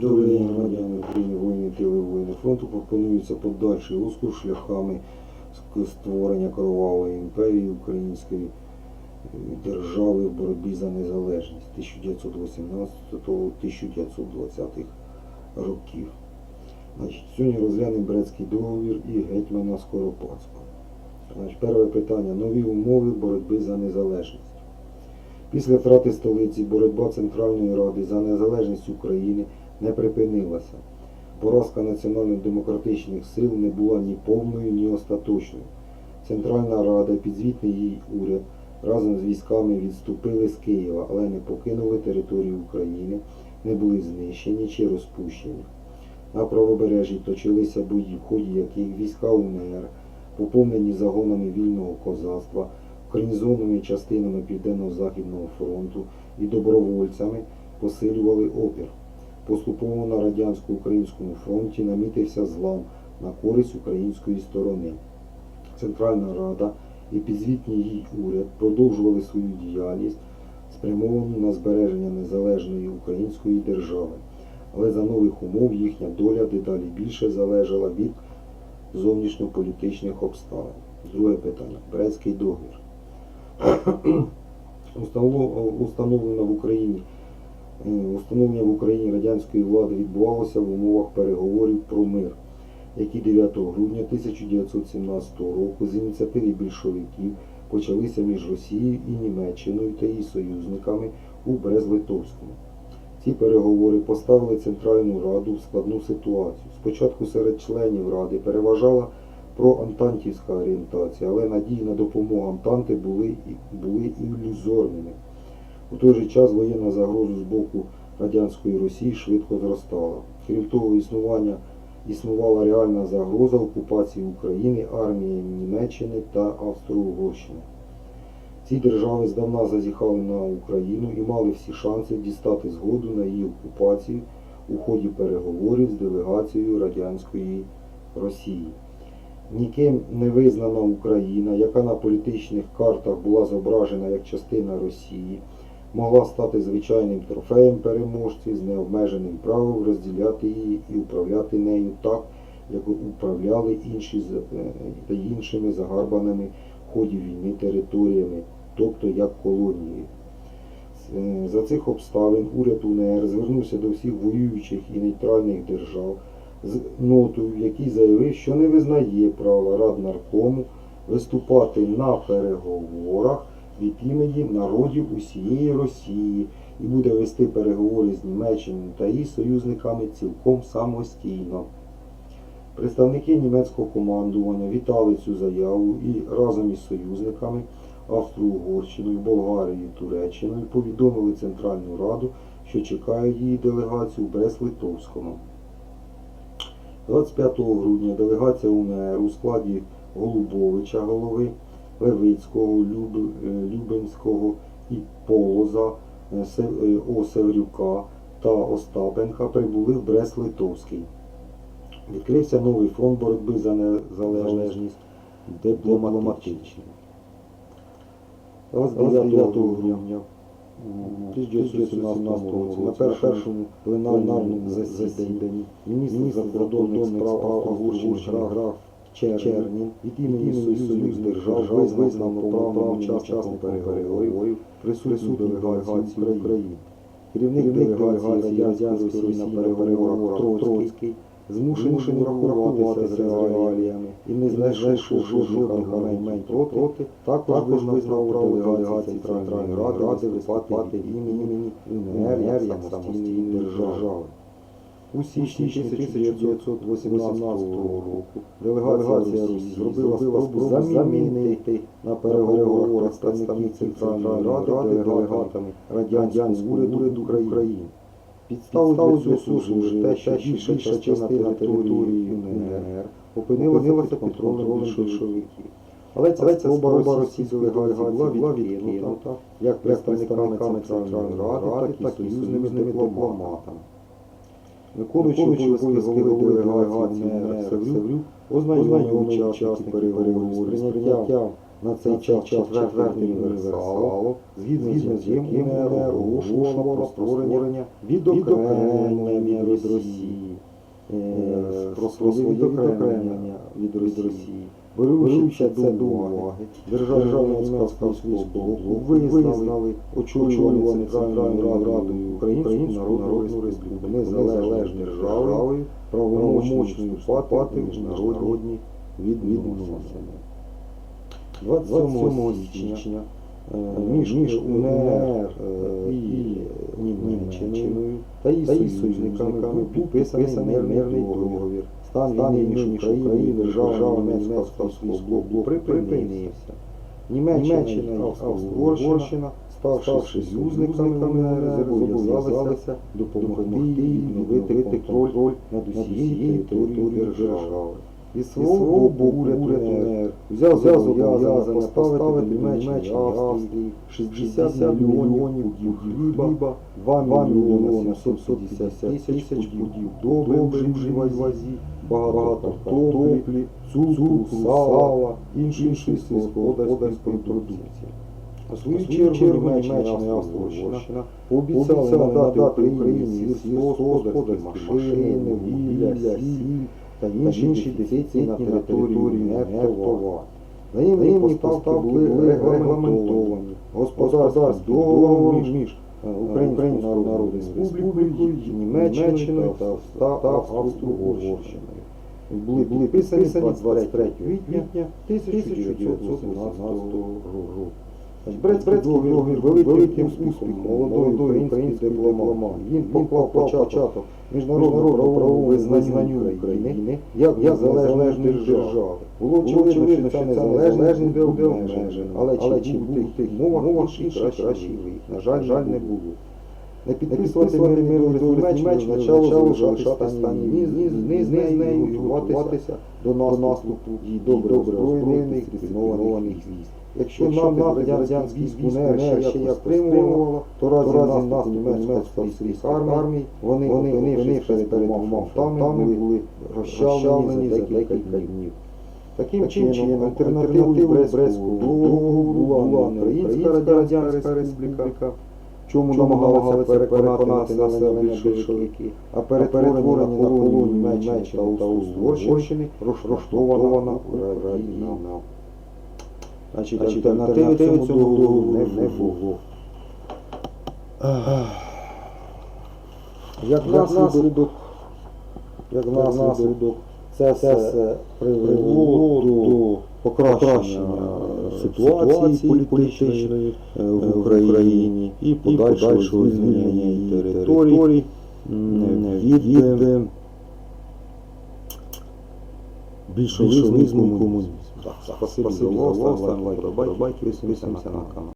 Добрий день, громадяни України, воїни тили воїни фронту. Пропонується подальший розкур шляхами створення кровавої імперії української е, держави в боротьбі за незалежність 1918-1920 років. Значить, сьогодні розглянемо Брестський договір і гетьмана Скоропадського. Перше питання. Нові умови боротьби за незалежність. Після втрати столиці боротьба Центральної Ради за незалежність України не припинилася. Поразка національно-демократичних сил не була ні повною, ні остаточною. Центральна Рада, підзвітний їй уряд разом з військами відступили з Києва, але не покинули територію України, не були знищені чи розпущені. На правобережжі точилися бої, в ході яких війська УНР, поповнені загонами вільного козацтва, українізованими частинами Південно-Західного фронту і добровольцями посилювали опір. Поступово на радянсько-українському фронті намітився злам на користь української сторони. Центральна Рада і підзвітній їй уряд продовжували свою діяльність, спрямовану на збереження незалежної української держави. Але за нових умов їхня доля дедалі більше залежала від зовнішньополітичних обставин. Друге питання. Брестський договір. Установлена в Україні Установлення в Україні радянської влади відбувалося в умовах переговорів про мир, які 9 грудня 1917 року з ініціативи більшовиків почалися між Росією і Німеччиною та її союзниками у Брест-Литовському. Ці переговори поставили Центральну Раду в складну ситуацію. Спочатку серед членів Ради переважала проантантівська орієнтація, але надії на допомогу Антанти були, були ілюзорними. У той же час воєнна загроза з боку радянської Росії швидко зростала. Крім того, існування, існувала реальна загроза окупації України армією Німеччини та Австро-Угорщини. Ці держави здавна зазіхали на Україну і мали всі шанси дістати згоду на її окупацію у ході переговорів з делегацією радянської Росії. Ніким не визнана Україна, яка на політичних картах була зображена як частина Росії, могла стати звичайним трофеєм переможців з необмеженим правом розділяти її і управляти нею так, як управляли інші е, іншими загарбаними в ході війни територіями, тобто як колонією. Е, За цих обставин уряд УНР звернувся до всіх воюючих і нейтральних держав з нотою, в якій заявив, що не визнає права Раднаркому виступати на переговорах від імені народів усієї Росії і буде вести переговори з Німеччиною та її союзниками цілком самостійно. Представники німецького командування вітали цю заяву і разом із союзниками Австро-Угорщиною, Болгарією, Туреччиною повідомили Центральну Раду, що чекають її делегацію в Брест-Литовському. 25 грудня делегація УНР у складі Голубовича голови, Левицького, Люб- е, Любенського і Полоза, е, е, О. Севрюка та Остапенка прибули в Брест-Литовський. Відкрився новий фронт боротьби за незалежність дипломатичний. 29 грудня 1917 році на першому пленарному засіданні міністр закордонних справ Авгурщин граф Чернін від імені Союзу держав визнав повноправним учасником переговорів присутніх делегації України. Керівник делегації Радянської Росії на переговорах Троцький змушений рахуватися з реаліями і не знайшовши жодних аргументів проти, також визнав право делегації Центральної Ради виступати імені УНР як самостійної держави. У січні 1918 року делегація Росії зробила спробу замінити на переговорах представників Центральної Ради делегатами радянського уряду України. Підставою для цього служить те, що більша частина території УНР опинилася під контролем більшовиків. Але ця спроба російської делегації була відкинута як представниками Центральної Ради, так і союзними дипломатами. Виконуючи обов'язки голови делегації УНР Севрюк ознайомив учасники переговорів з прийняттям на цей час четвертий універсалу, згідно з яким УНР оголошувало про створення відокремлення від Росії, е, про своє відокремлення від Росії, беручи це до уваги, державна німецька служба визнали очолювали Центральну Раду Українську Народну Республіку незалежною державою, правомочною вступати в міжнародні відносини. 27 січня е, між, між УНР е, і Німеччиною та її союзниками підписаний мирний договір. Стан війни між Україною і державами німецького блоку припинився. Німеччина і Австро-Угорщина, ставши союзниками зобов'язалися допомогти їй відновити контроль над усією територією держави. Від свого боку уряд взяв зобов'язання поставити Німеччині Австрії 60 мільйонів хліба, 2 мільйони 750 тисяч пудів добрив в вазі, багато картоплі, цукру, сала, іншої сільськогосподарської продукції. У свою чергу Німеччина і Австро-Угорщина пообіцяли надати Україні сільськогосподарські машини, вугілля, сіль, та інші дефіцитні на території НЕРТОВА. Взаємні поставки були регламентовані. Господарський договор між Українською Народною Республікою, Німеччиною та Австро-Угорщиною. Були підписані 23 квітня 1918 року. Брецький договір великим успіхом молодої української дипломат. Він поклав початок міжнародного правовому визнанню України як незалежної держави. Було очевидно, що ця незалежність буде обмежена, але чи в тих мовах інший кращий вихід? На жаль, жаль, не було. Не підписувати мирний договір з Німеччиною означало залишати стані ні з нею і готуватися до наступу її добре озброєних дисциплінованих військ. Якщо нам радянський військ УНР ще як стримувало, то разом нас німецька австрійська армії, вони, вони, вони перед двома фронтами були розчавлені за декілька днів. Таким чином, альтернативою Брестського договору була не Українська Радянська Республіка, чому намагалися переконати населення більшовики, а перетворення на колонію Німеччини та Угорщини розташована Україна. Значить, альтернативи цьому договору не було. Як наслідок, як наслідок, це все привело до покращення ситуації політичної е, в Україні і подальшого звільнення її територій від більшовизму і комунізму. Так, спасибі за увагу, ставте лайк, подобайки, підписуємося на канал.